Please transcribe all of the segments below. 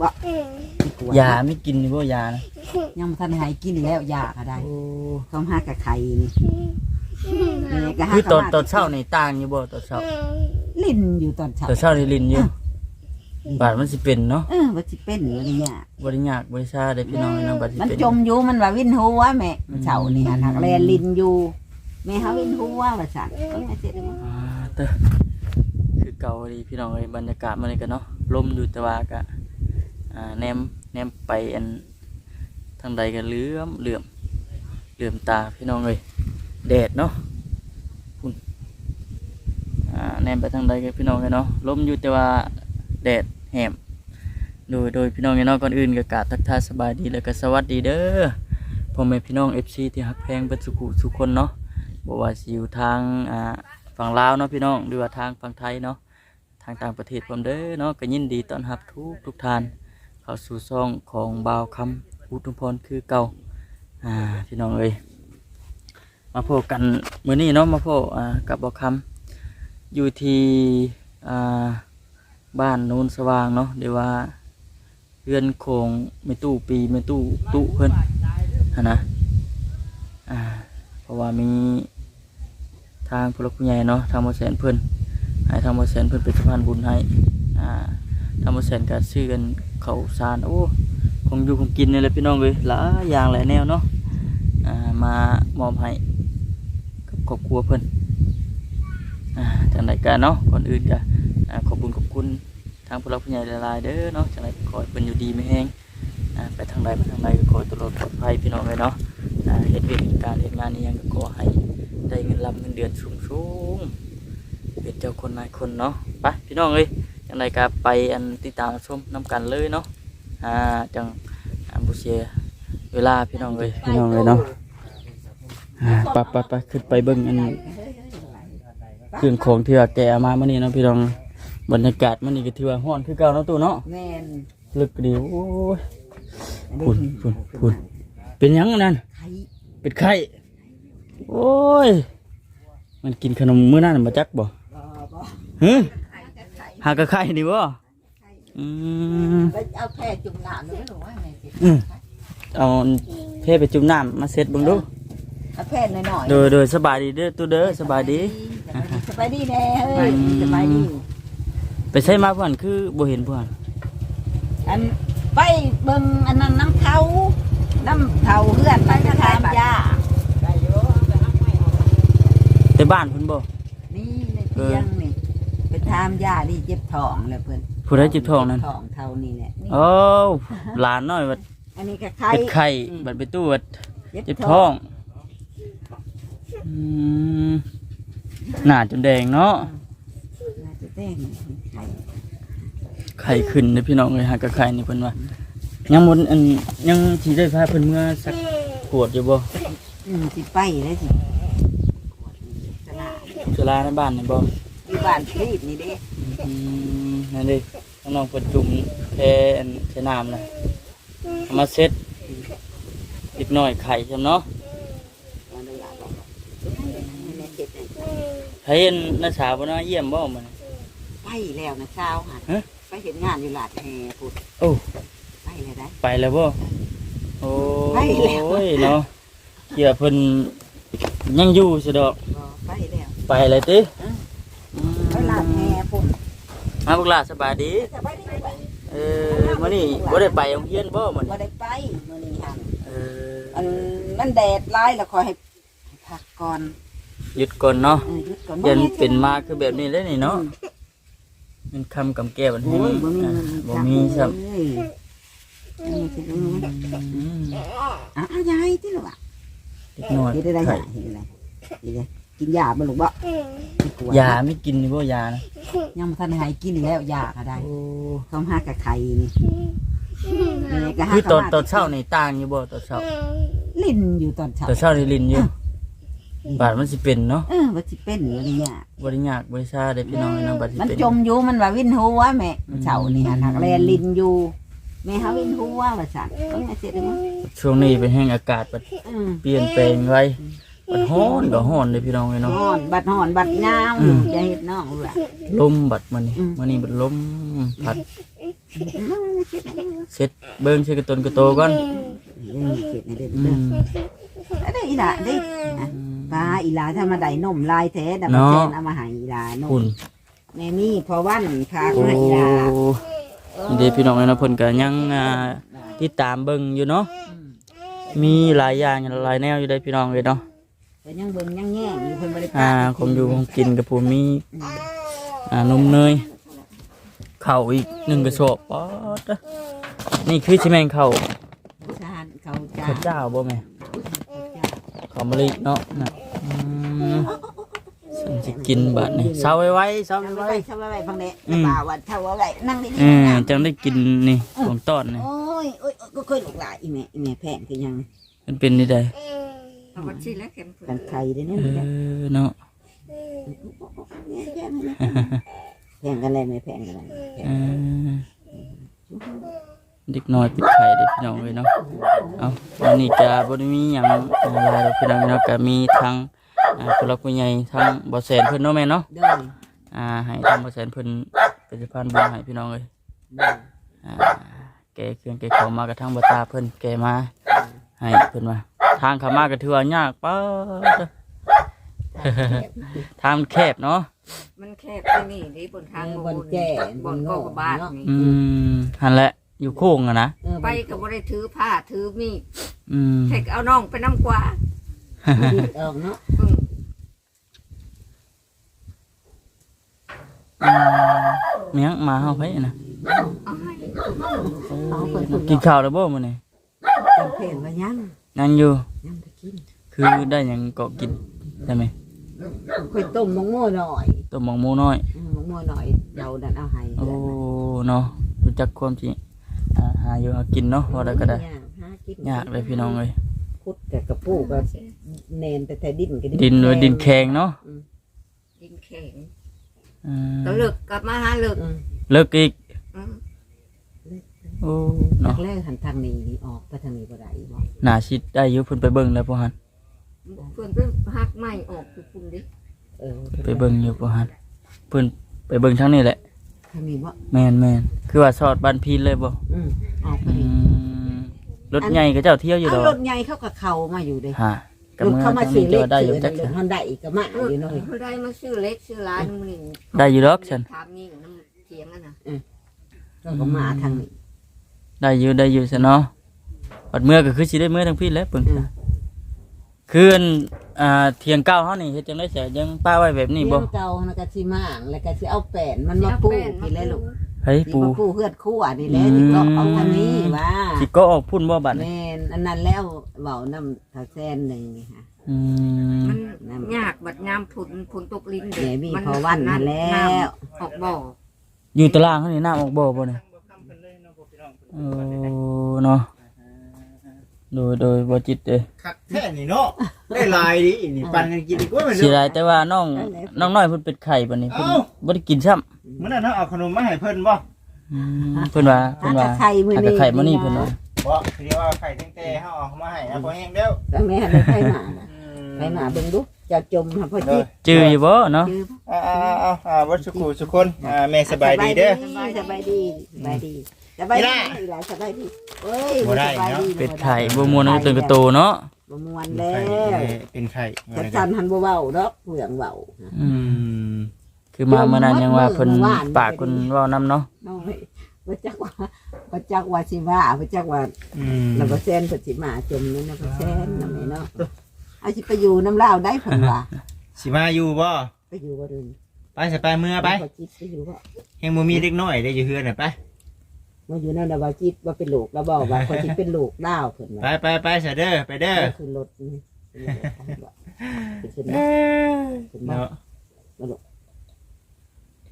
บ่ไม่กลัวยาไม่กินนี่บ่ยานะยังบ่ทันให้กินแล้วยาก็ได้โอ้ต้องหากับไข่นี่นี่ก็หาคือตอนกับตอนเช้านี่ต่างอยู่บ่ตอนเช้าลิ้นอยู่ตอนเช้าตอนเช้านี่ลิ้นอยู่บาดมันสิเป็นเนาะเออว่าสิเป็นอยู่นี่เนี่ย บ่ได้ยากบ่ได้ซ่าได้พี่น้องเนาะบาดสิมันเป็นจมอยู่มันว่าวินหัวแม่เช้านี่หันหักแลนลิ้นอยู่แม่เฮาวินหัวว่าซั่นเอ้ยมาเสร็จแล้วอ่าเตอคือเก่าดีพี่น้องเอ้ยบรรยากาศมันนี่ก็เนาะลมอยู่แต่ว่าก็ อ่าแนมแนมไปอันทางใดก็เลื่อมเหลื่อมเหลื่อมตาพี่น้องเอ้ยแดดเนาะพุ่นอ่าแนมไปทางใดก็พี่น้องเอ้ยเนาะลมอยู่แต่ว่าแดดแหมโดยโดยพี่น้องเนาะก่อนอื่นก็กราบทักทายสบายดีแล้วก็สวัสดีเด้อพ่อแม่พี่น้อง FC ที่ฮักแพงเบิดสุขุสุคนเนาะบอกว่าสิอยู่ทางอ่าฝั่งลาวเนาะพี่น้องหรือว่าทางฝั่งไทยเนาะทางต่างประเทศพร้อมเด้อเนาะก็ยินดีต้อนรับทุกทุกท่าน เข้าสู่ซองของบ่าวคำอุทุมพรคือเก่าอ่าพี่น้องเอ้ยมาพบกันมื้อนี้เนาะมาพบอ่ากับบ่าวคำอยู่ที่อ่าบ้านโนูนสว่างเนาะเดี๋ยวว่าเรือนโคงไม่ตู้ปีไม่ตู้ตู้เพิ่นนนะอ่าเพราะว่ามีทางผู้หลักผู้ใหญ่เนาะทางบริษัทเพิ่นให้ทางบริษัทเพิ่นเป็นสะพานบุญให้อ่า ทางบริษัทก็ซื้อกันเขาสารโอ้คงอยู่คงกินนี่แหละพี่น้องเลยหลายอย่างหลายแนวเนาะอ่ามามอบให้กับครอบครัวเพิ่นอ่าจังไดกันเนาะก่อนอื่นก็ขอบคุญขอบคุณทางผู้หลักผู้ใหญ่หลายๆเด้อเนาะจังไดก็ขอให้เพิ่นอยู่ดีไม่แห้งไปทางใดไปทางใดก็ขอให้ตลอดปลอดภัยพี่น้องเลยเนาะเฮ็ดเวียกเฮ็ดการเฮ็ดงานนี้ยังก็ขอให้ได้เงินรับเงินเดือนสูงๆเป็นเจ้าคนนายคนเนาะไปพี่น้องเอ้ย จังไดก็ไปอันติดตามชมนํกันเลยเนาะอ่าจังอันบ่เสียเวลาพี่น้องเอ้ยพี่น้องเอ้ยเนาะอ่าไปไปไปขึ้นไปเบิ่งอันเครื่องของที่ว่าแกเอามามื้อนี้เนาะพี่น้องบรรยากาศมื้อนี้ก็ถือว่าร้อนคือเก่าเนาะตู้เนาะแม่นลึกดีโอ้ยพุ่นพุ่นพุ่นเป็นหยังอันนั่นไข่เป็นไข้โอ้ย มันกินขนมมื้อนั้นมาจักบ่บ่บ่ฮึ หากระไข่นี่บ่อืมไปเอาแพร่จุ่มน้ำเลยหนูว่าแม่สิอืมเอาเทไปจุ่มน้ำมาเซ็ตเบิ่งดูเอาแพร่หน่อยๆโดยโดยสบายดีเด้อตู้เด้อสบายดีสบายดีแน่เฮ้ยสบายดีไปใช้มาเพื่อนคือบ่เห็นเพื่อนอันไปเบิ่งอันนั้นน้ำเขาน้ำเขาเพื่อนไปกระทำยาแต่บ้านเพิ่นบ่นี่ในเตียงนี่ ไปทำยานี่เจ็บท้องเลยเพื่อนผู้ใดเจ็บท้องนั่น ท้องเท่านี้แหละนี่โอ้หลานน้อยบัดอันนี้ก็ไข่เป็นไข้อืมบัดไปตู้บัดเจ็บท้องอืมหน้าจนแดงเนาะน่าจะแจ้งไข่ไข่ขึ้นเด้อพี่น้องเลยหากระไข่นี่เพิ่นว่ายังมนอันยังสิได้พาเพิ่นเมื่อสักกวดอยู่บ่อืมสิไปได้สิตลาด สุราในบ้านนี่บ่อยู่ บ้านพีดนี่เด้อืมนั่นเด้น้องๆเพิ่นจุ่มแพอันใช้น้ำน่ะเอามาเซ็ตอีกหน่อยไข่ใช่เนาะเอาเลยล่ะบอกให้แม่เจ็บเลยให้เห็นน้าสาวบ่เนาะเยี่ยมบ่มันไปแล้วนะเช้าค่ะฮะไปเห็นงานอยู่ลาดแฮพุดโอ้ไปเลยได้ ไปแล้วบ่โอ้ไปแล้ว ยเนาะเกี่ยเพิ่นยังอยู่ซะดอก บ่ไปแล้วไปเลยติ ไปลาดแฮพุด มาพวกหลานสบายดีจะไปได้ไปเออมื้อนี้บ่ได้ไปโรงเรียนบ่มื้อบ่นี้ได้ไปมื้อนี้หั่นเอออันมันแดดร้ายแล้วคอยให้พักก่อนหยุดก่อนเนาะเออหยุดก่อนยันเป็นมาคือแบบนี้เลยนี่เนาะมันคำกำแก้วมันให้โอ้ยบ่มีอ่าเงินบ่มีครับเอ้ยเออสิดูนะอืมอะเอายายที่ลูกอะเล็กน้อยเฮ็ดได้ได้ไข่ยาเฮ็ดได้เฮ็ดได้ กินยาบ่ลูกบ่ไม่กลัวยาไม่กินนี่บ่ยานะยังบ่ทันให้กินแล้วยาก็ได้โอ้ต้องหากับไข่นี่นี่ก็หาคือตอนกับตอนเช้านี่ต่างอยู่บ่ตอนเช้าลิ้นอยู่ตอนเช้าตอนเช้านี่ลิ้นอยู่บาดมันสิเป็นเนาะเออว่าสิเป็นอยู่นี่ยบ่ได้ยากบ่ได้ซ่าได้พี่น้องเนาะบาดสิมันเป็นจมอยู่มันว่าวินหัวแม่อืมเช้านี่หันหักแลนลิ้นอยู่แม่เฮาวินหัวว่าซั่นเอ้ยมาเสร็จแล้วมั้งช่วงนี้เป็นแห้งอากาศบัดอืมเปลี่ยนแปลงไว้ บัดร้อนก็ร้อนเลยพี่น้องเนาะหอนบัดหอนบัดยาวอืมจะเฮ็ดน้องลูกล่ะลมบัดมันนี่อืมมันนี่บัดลมพัดเสร็จเบิ่งใส่กระตนกระโตก่อนเก็บในเด็ดอืมอันนี้อีหล่ะดิปลาอีหล่าถ้ามาได้นมลายแท้ดับเนาะแซนเอามาให้อีหล่านมคุณแม่นี่พอวันพาโอ้มาให้อีหล่าเดี๋ยวพี่น้องเนาะเพิ่นก็ยังอ่าติดตามเบิ่งอยู่เนาะมีหลายอย่างหลายแนวอยู่ได้พี่น้องเลยเนาะ แต่ยังเบิ่งยังแง่งอยู่เพิ่นบ่ได้อ่าคงอยู่คงกินกับผู้มีอ่านมเนยข้าวอีกหนึ่งกระสอบป๊อดเด้อนี่คือชิแมงข้าวชาญเขาจ้าข้าวเจ้าบ่แม่ข้าวมะลิเนาะน่ะอืมฉันสิกินบัดนี้เช้าไว้ไว้เช้าเอาไว้ไว้ ไว้ทำไว้ฟังเด้อืม ป่าว่าเท่าว่าไว้นั่งดีเออจังได้กินนี่ของต้อนนี่โอ้ยโอ้ยก็ค่อยลูกหลานอีแม่อีแม่แพงคือยังมันเป็นนี่ได้ เอาบัญชีแล้วเข็มกันไข่เด้เนี่ยเออเนาะแพงกันเลยไม่แพงกันเลยเออเด็กน้อยปิดไข่เด้อพี่น้องเลยเนาะเอาวันนี้จะบ่ได้มีหยังอะไรดอกพี่น้องเนาะก็มีทั้งอ่าผู้หลักผู้ใหญ่ทั้งบ่แสนเพิ่นเนาะแม่เนาะเด้ออ่าให้ทางบ่แสนเพิ่นเป็นสะพานบุญให้พี่น้องเลย เด้ออ่าแกเครื่องแกของมากับทางบ่ตาเพิ่นแกมาให้เพิ่นว่า ทางเข้ามาก็ถือว่ายากป๊าดทางมันแคบเนาะมันแคบที่นี่นี่บนทางบนแก่บนโกกบ้านนี่อืมหันแหละอยู่โค้งอะนะไปก็บ่ได้ถือผ้าถือมีดอืมเทกเอาน้องไปน้ำกว่าออกเนาะอืมอืมเมียงหมาเฮาไปนะเอาให้เอาคนกินข้าวแล้วบ่มื้อนี้จำเพลงว่ายัง นั่งอยู่ ยังไปกินคือได้หยังก็กินได้ไหมค่อยต้มมะม่วงหน่อยต้มหมองหมูน้อยมะม่วงหน่อยเดาดันเอาให้โอ้ เนาะรู้จักความจริงอ่าหาอยู่หากินเนาะว่าได้ก็ได้หากินยากเลยพี่น้องเอ้ยพุดกับกระปูก็เนนแต่แต่ดินก็ดินเลยดินแข็งเนาะดินแข็งอืมก็เลิกกลับมาหาเลิกอืมเลิกอีกอืม โอ้นัเนาะกแรกหันทางนี้ออกไปทางนี้บ่ได้บ่หน้าชิดได้อยู่เพิ่นไปเบิ่งแล้วพ่อหันเพื่อนเพื่อนหักไม้ออกคือคุณดิเออไปเบิ่งอยู่พ่อหันเพิ่นไปเบิ่งทางนี้แหละทางนี้บ่แม่นแม่นคือว่าสอดบ้านพีนเลยบ่อืมออกไปอืนี่มรถใหญ่ก็เจ้าเที่ยวอยู่ดเอาอกรถใหญ่เขาก็เข้ามาอยู่เด้ฮะก็รถเมื่อเข้ามาทางซื้นี้อจะเล็กว่าได้อยู่ซื้อจักรถฮอนด้าอีกก็มาอยู่หน่อยเขาได้มาซื้อเล็กซื้อร้านหนึ่งได้อยู่ดอกฉัน ถามนี่น้ำเถียงอะนะ เราก็มาทางนี้ ได้อยู่ได้อยู่ซะเนาะบัดเมื่อก็คือสิได้เมื่อทั้งพี่แหล้วเพิ่นอืม คืออันอ่าเที่ยงเก้าเฮานี่เฮ็ดจังได๋ซะยังป้าไว้แบบนี้บ่เลี้ยงเก่าแล้วก็สิมาแล้วก็สิเอาแป้นมันมาปูทีแลลูกเฮ้ยสิปู มาปูเฮือดคู่อะนี่แหละที่ก็เอาทางนี้ว่าสิก็ออกพุ่นบ่บัดนี้แม่นอันนั้นแล้วเว้าน้ำทาแซนหนึงนี่ค่ะ อืมมันยากบัดยามผุนผุนตกลิ้นแม่มีพอวันนั่นแล้ว ออกบ่ออยู่ตารางเฮานี่น้ำออกบ่บ่เนี่ย โอ้เนาะโดยโดยบ่จิตเด้คักแค่นี้เนาะได้ลายดินี่ปันกันกินดีกว่ามันเสียดายแต่ว่าน้องน้องน้อยเพิ่นเป็นไข่บัดนี้เพิ่นบ่ได้กินซ้ำมื้อนั้นเฮาเอาขนมมาให้เพิ่นบ่อืมเพิ่นว่าเพิ่นว่าหาแต่ไข่มื้อนี้หาแต่ไข่มื้อนี้เพิ่นว่าบ่เรียกว่าไข่แท้ๆเฮาเอามาให้นะพอแห้งแล้วตั้งแม่ให้ไข่มาน่ะไข่มาเบิ่งดูจะจมหาพ่อจิตจื้ออยู่บ่เนาะจื้ออ่าอ่าอ่าวัดสุขุสุคนอ่าแม่สบายดีเด้อสบายดีสบายดี สบายดีสบายดีหลายสบายดีเอ้ยบ่ได้เนาะ เป็ดไข่บ่ม่วนเอาตื่นกระโตเนาะบ่ม่วนเป็แล้นไข่วเป็นไข่แต่จันหันบ่เว้าดอกเปลืองเว้าอือืมมคือมาเมื่อนั้นยังว่าเพิ่นปากเพิ่นเว้านํเนาะน้อยบ่จักว่าบ่จักว่าสิว่าบ่จักว่า อืมนำบ่แซนเพิ่นสิมาจมนั่นน่ะบ่แซนนำแม่เนาะเอาสิไปอยู่น้ำลาวได้เพิ่นว่าสิมาอยู่บ่ไปอยู่บ่ดึงไปสิไปเมื่อไปบ่จิตไปอยู่บ่แฮงบ่มีเด็กน้อยได้อยู่เฮือนน่ะไป มาอยู่นั่นน่ะบ่จิตว่าเป็นลูกแล้วบอกว่าคนสิเป็นลูกดาวเพิ่นไปว่าไปไปซะเด้อไปเด้อขึ้นรถนี่ขึ้นรถขึ้นรถเนาะมาลูก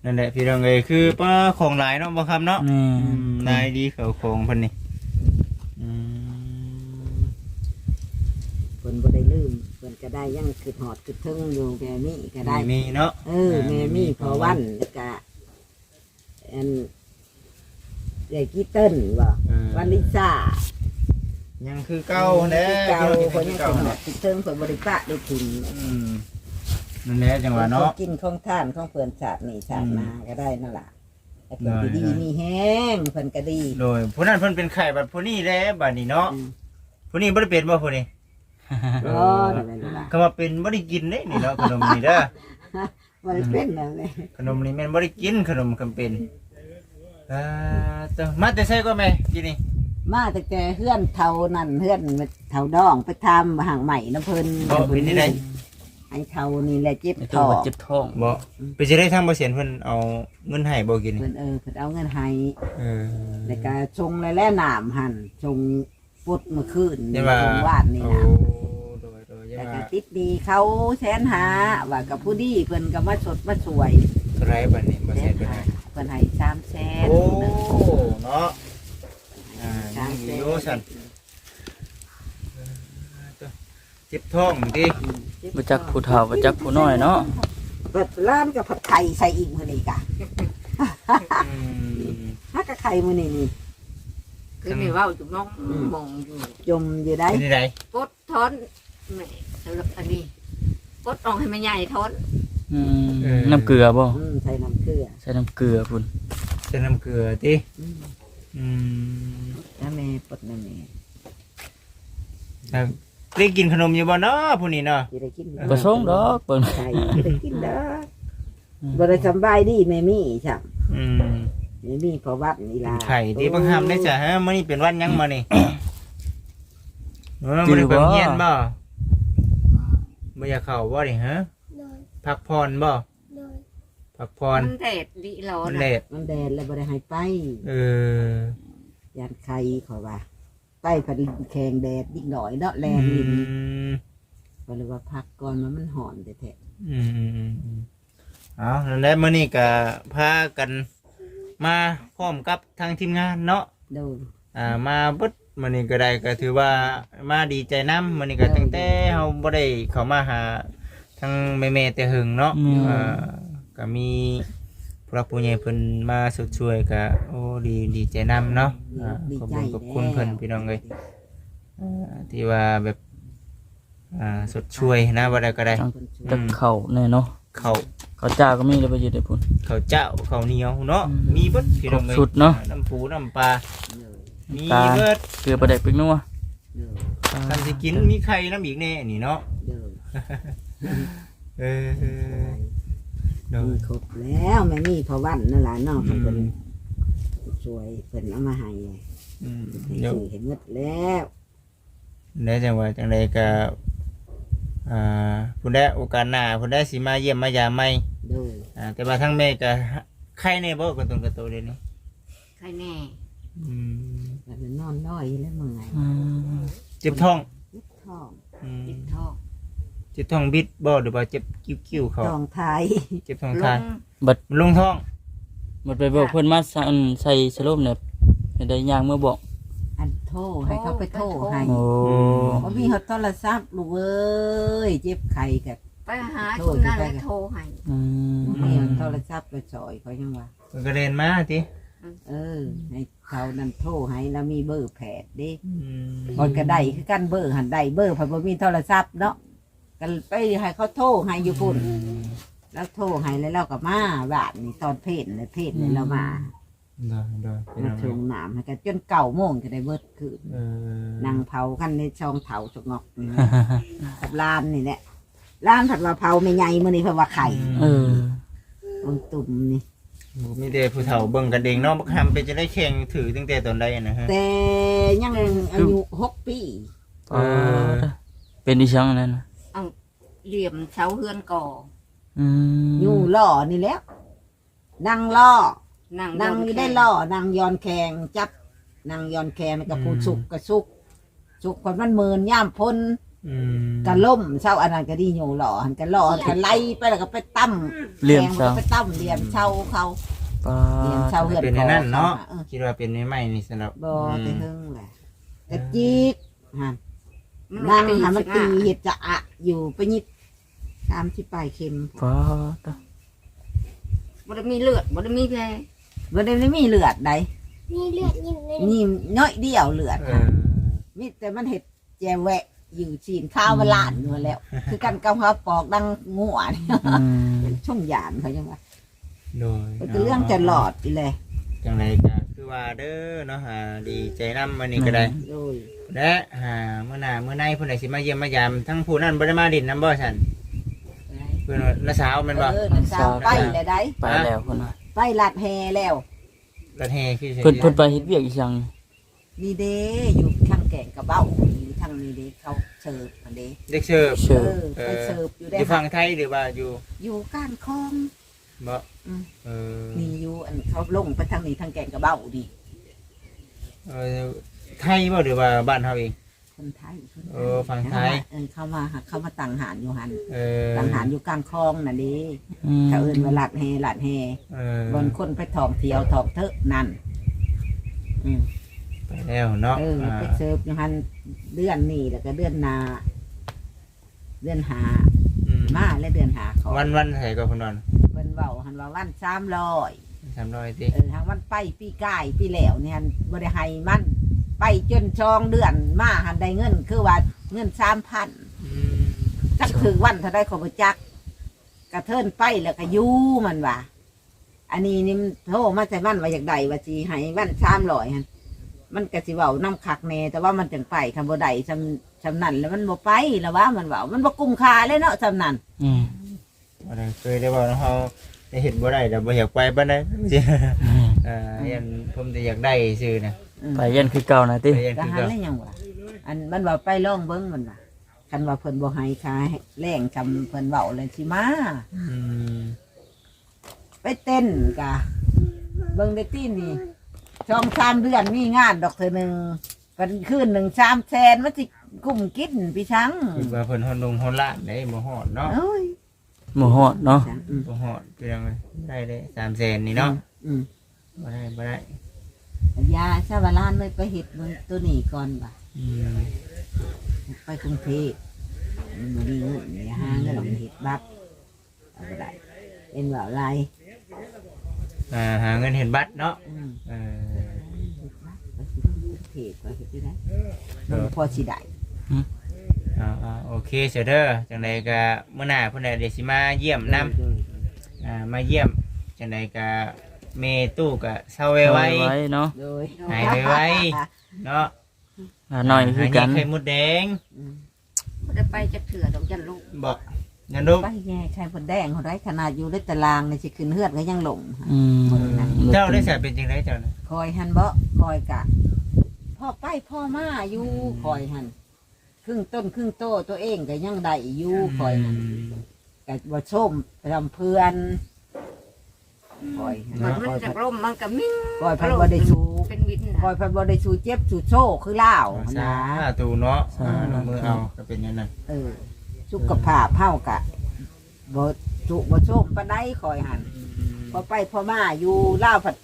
นั่นแหละพี่น้องเอ้ยคือป้าของหลายเนาะบ่ครับเนาะนี่อืมนายดีเขาของเพิ่นนี่อืมเพิ่นบ่ได้ลืมเพิ่นก็ได้ยังคือหอดคือทึงอยู่แม่นี่ก็ได้ มีเนาะ เออแม่มีพอวันแล้วก็อัน เด็กกี้เติ้นบ่เออ วันลิซ่ายังคือเก่าแน่เก่าที่คนเรายังเก่าเป็นหอแน่ดคือทึงเพิ่นบ่ได้ปะได้กินอืมนั่นแหละจังหวะเนาะ กินของท่านของเพิ่นชาตินี่ชาติหน้าก็ได้นั่นล่ะแต่เพิ่นก็ดีมีแห้งเพิ่นก็ดีโดยผู้นั้นเพิ่นเป็นไข่บัดผู้นี้แหละบัดนี้เนาะอืมผู้นี้บ่ได้เป็นบ่ผู้นี้อ๋อนั่นแหละนั่นแหละก็ว่าเป็นบ่ได้กินเด้นี่เนาะขนมนี่เด้อบ่ได้เป็นนั่นแหละขนมนี่แม่นบ่ได้กินขนมคำเป็น อ่าเจ้ามาแต่ใส่ก็แม่กินนี่มาแต่แกเฮือนเท่านั่นเฮือนเท่าดองไปทำห่างใหม่น้ำเพิ่นบ่เป็นนี่ได้ให้เท่านี่แหละเจ็บไอ้ท้ตัวองว่าเจ็บท้องบ่ไปสิได้ทางบ่เสียนเพิ่นเอาเงินให้บ่กินนี่เพิ่นเออเพิ่นเอาเงินให้เออแล้วก็ชงแล้วแล่น้ำหั่นชงปุดเมื่อคืนใช่ป่ะชงวานนี่โอ้นะโดยโดยยังแล้วก็ว่าติดดีเขาแสนหาว่ากับผู้ดีเพิ่นก็มาสดมาสวย เท่าไหรบัดนี้บ่แสเสียนนเพิ่นหาให้เพิ่นให้สามแสนโอ้หนึ่งเนาะอ่าสามยังแสอนยู่ซั่นเจ็บท้องดิบ่จักผู้เฒ่าบ่จักผู้น้อยเนาะเปิดร้านกับผัดไข่ใส่อีกมื้อนี้กะอืมฮักกับไข่มื้อนี้นี่คือนี่เว่าจุมองมองอยู่จมอยู่ได้เป็นได ปดท้อนแม่สำหรับอันนี้ปดออกให้มันใหญ่ท้อน อืมน้ำเกลือบ่อืมใส่น้ำเกลือใส่น้ำเกลือพุ่นใส่น้ำเกลือติอืมอืมแล้วแม่ปดนั่นนี่แล้วได้กินขนมอยู่บ่เนาะผู้นี้เนาะสิได้กินบ่สงดอกเบิ่งไข่สิได้กินเด้อบ่ได้สำบายดีแม่มี่จ้ะอืมแม่มี่เพราะวัดนี่ล่ะไข่ที่บังคับได้จ้ะฮะมื้อนี้เป็นวันหยังมานี่เออบ่ได้ไปโรงเรียนบ่บ่อยากเข้าบ่นี่ฮะโดย พักผ่อนบ่โดยพักผ่อนมันแดดดีร้อมันนอะแดดมันแดดแล้วบ่ได้ให้ไปเออยานไข่ขอยว่า ไปผัดแข่งแดดนิดหน่อยเนาะแลอืนลินมก็เลยว่าพักก่อนมันมันหอนแท้อืมอืมอืมอืมเอาแล้วแล้วมื้อนี้ก็พากันมาพร้อมกับทางทีมงานเนาะๆดูอ่ามาเบิดมื้อนี้ก็ได้ก็ถือว่ามาดีใจนํมื้อนี้ก็ตั้งแต่เฮาบ่ได้เข้ามาหา ทางแม่ๆแต่หึงเนาะอืม อ่าก็มีพระผู้ใหญ่เพิ่นมาสุดช่วยก็โอ้ดีดีใจนํเนาะอ่าดีขอบใจคุณขอบคุณเพิ่นพี่น้องเอ้ยอ่าที่ว่าแบบอ่าสุดช่วยนะว่าได้ก็ได้จังจักเข้าแน่เนาะข้าวข้าวเจ้าก็มีแล้วบ่อยู่ได้พุ่นข้าวเจ้าข้าวเหนียวเนาะอืมมีเบิดพี่น้องเอ้ยครบสุดเนาะ น้ำปูน้ำปลามีตาเบิดเกลือปลาแดกเป็กนัวเด้อคันสิกินมีไข่น้ำอีกแน่นี่เนาะเด้อ เออเออโดมียครบแล้วแม่มีเพราะวันนั่นล่ะเนาะอืเพิ่นมช่วยเพิ่นเอามาให้อืมให้เดี๋ยวซื้อเห็นหมดแล้วได้จังว่าจังไดก็อ่าผู้ได้โอกาสหน้าผู้ได้สิมาเยี่ยมมายามใหม่ดูอ่าแต่ว่าทั้งแม่ก็ไข่ในบ่กันตรงกับตัวเดี๋ยวนี้ใครแน่อืมแล้วมันนอนน้อยแล้วเมื่อยอืมเจ็บท้องท้องอืมติดท้อง เจ็บท้องบิดบ่หรือว่าเจ็บกิ้วๆเขาท้องไทยเจ็บท้องลทายงมันลงท้องหมดไปบอกเพิ่นมาสั่นใส่สโลมเนี่ยให้ได้ย่างเมื่อบอกอันโทรให้เขาไปโทรให้โอ้บ่มีฮอดโทรศัพท์ลูกเอ้ยเจ็บไข้กับไปหาคนนั้นแล้วโทรให้ อืมบ่มีฮอดโทรศัพท์ไปซอยเขายังว่า มันก็เดินมาติเออ ให้เขานั่นโทรให้แล้วมีเบอร์แพทย์เด้อืมมันก็ได้คือกันเบอร์หันได้เบอร์เพราะบ่มีโทรศัพท์เนาะ ก็ไปให้เขาโทรให้อยู่พุ่นแล้วโทรให้แล้วเราก็มาบ้านนี่ตอนเพศเลยเพศเลยเรามาได้ได้พี่มาน้องชงน้ำให้กันจนเก่าโมงจะได้เบิดคืนเออนั่งเผากันในช่องเผาจกงอกนี่นะกับร้านนี่แหละร้านผัดว่าเผาไม่ใหญ่มื้อนี้เพราะว่าไข่เออบางตุ่มนี่มีแต่ผู้เฒ่าเบิ่งกันเองเนาะบักหำไปจะได้แข่งถือตั้งแต่ตอนใดนะฮะ แต่ยังอายุหกปี เออ เป็นดิฉันนั่นน่ะ เหลี่ยมเสาเฮือนก่ออืมอยู่ล่อนี่แหล้วนั่งล่อนั่งนั่งอยู่ได้ล่อนั่งย้อนแขงจับนั่งย้อนแขงกับผู้สุกกับสุกสุกคนมันเมินย่ามพ้นอืมกะล่มเช้าอันนั้นก็ดีอยู่ล่อหันกะล่อหันกะไล่ไปแล้วก็ไปตั้มเหลี่ยมแขงเสาแล้วก็ไปตั้มเหลี่ยมเช่าเขาปลาเหลี่ยมเช่าเฮือนเป็นในนั้นเนาะออ คิดว่าเป็นในไม้นี่สำหรับบ่อืไปมเฮิงแหละกะจิกหันมันนั่งตีหันมันสิตีบห้าเห็ดจะอะอยู่ไปยิบ ตามที่ปลายเข็มปลาบ่ได้มีเลือดบ่ได้มีแผลบ่ได้ไม่มีเลือดใดมีเลือดยิ้มเลยนี่น้อยเดียวเลือดเอค่ะอมีแต่มันเห็ดแจแวะอยู่ชีนข้าวมาลานอยู่แล้ว คือกันกับเขาปอกดังงัวนี่อืมเป็นช่องหยานเขายังว่าโดยเป็นเรื่องจะหลอดอีเลยจังไดก็คือว่าเด้อเนาะหาดีใจนำมื้อนี้ก็ได้ โดยและหามื้อหน้ามื้อในเพิ่นได้สิมาเยี่ยมมายามทั้งผู้นั้นบ่ได้มาดินนํบ่ซั่น เพิ่นว่าน้าสาวแม่นบ่เออน้าสาวไปแล้วได้ไปแล้วคนว่าไปลาดแฮแล้ว รถแห่คือสิเพิ่นเพิ่นไปเฮ็ดเวียกอีหยังนี่เด้อยู่ทางแก่งกระเบ้าอยู่ทางนี้เด้เขาเสิร์ฟอันเด้เด็กเสิร์ฟเชิเอญอไปเสิร์ฟอยู่อได้ยู่ฝั่งไทยหรือว่าอยู่อยู่ก้านคลองบ่อืมเออนี่อยู่อันเขาลงไปทางนี้ทางแก่งกระเบ้าดิเออไทยบ่หรือว่าบ้านเฮาเอง คนไทยคนเออฝั่งไทย เออเข้ามาหาเข้ามาตั้งหารอยู่หันเออตั้งหารอยู่กลางคลองน่ะเดิอืมเขาเอิ้นว่าลาดแฮลาดแฮเออบนคนไปถองเที่ยวถองเถอะนั่นอืมไปแล้วเนาะเอออ่าไปเสิร์ฟอยู่หันเดือนนี้แล้วก็เดือนหนาเดือนหาอืมมาและเดือนหาเขาวันวันไทยก็พุ่นนอนเพิ่นเว้าหันว่าวันสามร้อย300ติเออทางวันไปปีกายปีแล้วเนี่ยหันบ่ได้ให้มัน ไปจนชองเดือนมาหันได้เงิน คือว่าเงินสามพันอืมจักถึงวันเท่าได้ขอบ่จัก กระเทินไปแล้วก็อยู่มันว่าอันนี้นี่มันโทรมาใส่มันว่าอยากได้ว่าสิให้วันสามร้อยหันมันก็สิเว้าน้ำคักแน่แต่ว่ามันจังไปคำบ่ได้ซำซำนั้นแล้วมันบ่ไปแล้วว่ามันเว้ามันบ่กุ้มค่าเลยเนาะซำนั้นอืมบ่ได้เคยได้บอกเฮาได้เห็นบ่ได้แต่บ่อยากไปปานใดสิอืมเอ่อยันผมจะอยากได้ซื่อนะอืม ไปยันคือเก่านะติไปยันก็คือหาเก่าแล้วยังวะอันมันว่าไปลองเบิ้งมันว่าคันว่าเพิ่นบ่ให้ค่าแรงจำเพิ่นเว้าเลยสิมา อืมไปเต้นกะ เบิ่งได้ตีนี่ช่องสามเดือนมีงานดอกเธอหนึ่งกันคืนหนึ่งสามแสนมันสิกุ้มกินพี่ช้างคือว่าเพิ่นฮอนลงฮอนลาดได้บ่ฮอดเนาะเอ้ยหมู่ฮอดเนาะอืมบ่ฮอดคือจังไงได้ได้300,000นี่เนาะอืมบ่ได้บ่ได้ ยาชาวบ้านเลยไปเฮ็ดเบิ่งตัวนี้ก่อนบ่ะอืมไปกรุงเทพมันบ่มีเงินอย่าหาเงินเฮ็ดบัตรเอาบ่ได้เป็นว่าอะไรอ่าหาเงินเห็นบัตรเนาะอืมเออเทศว่าเฮ็ดได้มันพอสิได้อ่าอ่าโอเคเสยเด้อจังไดก็มื้อหน้าเพิ่นได้เดี๋ยวสิมาเยี่ยมนํอ่ามาเยี่ยมจังไดก็ เมตู้ก็เซาไว้ไว้ไว้เนาะโดยหายไวเนาะอ่าน้อยคือกันหาไข่มดแดงอืมบ่ได้ไปจักเถื่อดอกจันลูกบอกงั้นลูกไปแง่ไข่มดแดงเขาได้ขนาดอยู่ในตารางนี่สิขึ้นเฮือดก็ยังหลงอืมเจ้าได้สายเป็นจังไดเจ้าน่ะคอยหันบ่คอยกะพ่อไปพ่อมาอยู่คอยหันครึ่งต้นครึ่งโตตัวเองก็ยังได้อยู่คอยหันกะบ่ส้มรำเพื่อน คอยหันมันคมันอยจากลมมันก็มิ่งคอยพันบ่ได้ชูเป็นวินคอยพันบ่ได้ชูเจ็บชูโซ่คือล่าวสานะตูเนาะอ่าลงมือเอาก็เป็นอย่างนั้นเออสุขภาพเฮากะบ่จุบ่ส้มปานใดคอยหันพอไปพอมาอยู่ล่าวผัด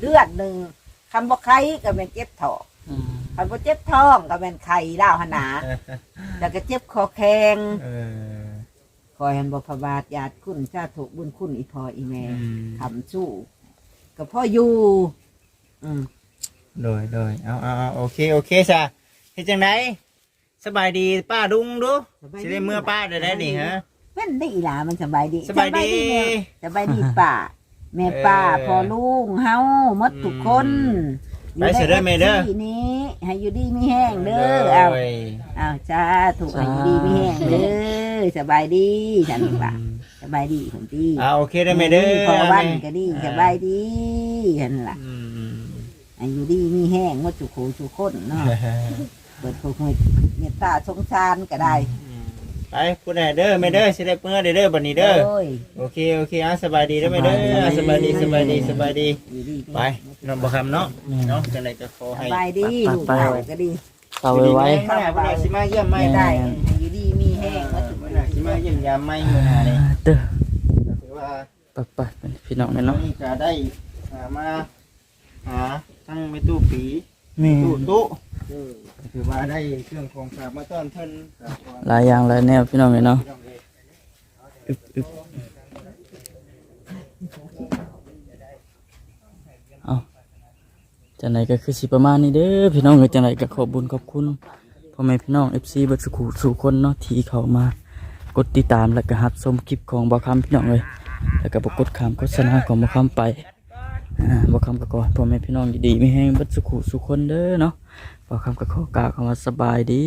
เดือนหนึ่งคำบอกไข่ก็เป็นเจ็บท้องอืมคำบอกเจ็บท้องก็เป็นไข่ล่าวหนาแล้วก็เจ็บคอแข็ง เออค อยหันบพบาทญาติคุณชาติถูกบุญคุณอีพออีแม่อืมทำสู้ก็พ่ออยู่ อืมโดยโดยเอาเอาเอาโอเคโอเคซะเฮ็ดจังไดสบายดีป้าดุงดูสิได้เมื่อป้าได้ได้นี่ฮะเป็นได้อีหลามันสบายดีสบายดีแม่สบายดีป่าแม่ป้าเออพ่อลุงเฮาหมดทุกคนไปเสียเด้อแม่เด้อที่นี้ให้อยู่ดีมีแห้งเด้อเอาโดยอ้าวจ้าถูกอายุดีไม่แห้ งเด้อสบายดีฉันว่าสบายดีผมดีเอาโอเคได้ไหมเด้อพอวันก็ดีสบายดีฉันล่ะอืมอืมอายุดีมีแห้งว่าจุกโขจุกคนเนาะเปิดผูกให้เมตตาสงสารก็ได้ไปพูดได้เด้อไม่เด้อสิได้เมื่อเด้อเด้อบัดนี้เด้อโอ้ยโอเคโอเคอะสบายดีได้ไหมเด้อสบายดีสบายดีสบายดีอยู่ดีไปน้องบ่คำเนาะเนาะจังไดก็ขอสให้บายดีลูกเราก็ดีเอาไว้ไว้เมื่อไหร่เมื่อไหร่สิมาเยี่ยมไม่ไม่ได้ได้อายุดีมีแห้งว่าจุกเมื่อไหร่สิมาเยี่ยมยามไม่เมื่อไหร่นี่เด้อถือว่าไปไปเป็นพี่น้องเนี่ยเนาะนี่ก็ได้หามาหาทั้งไม่ตู้ปีแม่ตู้ตู้ถือว่าได้เครื่องของฝากมาต้อนเพิ่นครับหลายอย่างหลายแนวพี่น้องเนี่ยเนาะพี่น้องเอ้ยอึบอึบเอาจังไหนก็คือสิประมาณนี้เด้อพี่น้องเอ้ยจังไหนก็ขอบบุญขอบคุณพ่อแม่พี่น้อง FC เบัดสุขุสู่คนเนาะที่เข้ามา กดติดตามและก็รับชมคลิปของบ่าวคำพี่น้องเลยแล้วก็บกดข้ามโฆษณาของบ่าวคำไปอ่าบอกคำก็ก่อนพ่อแม่พี่น้องดีๆไม่แห้งบัดสุขุสุขคนเด้อเนาะบอกคำก็ขอกล่าวคำว่าสบายดี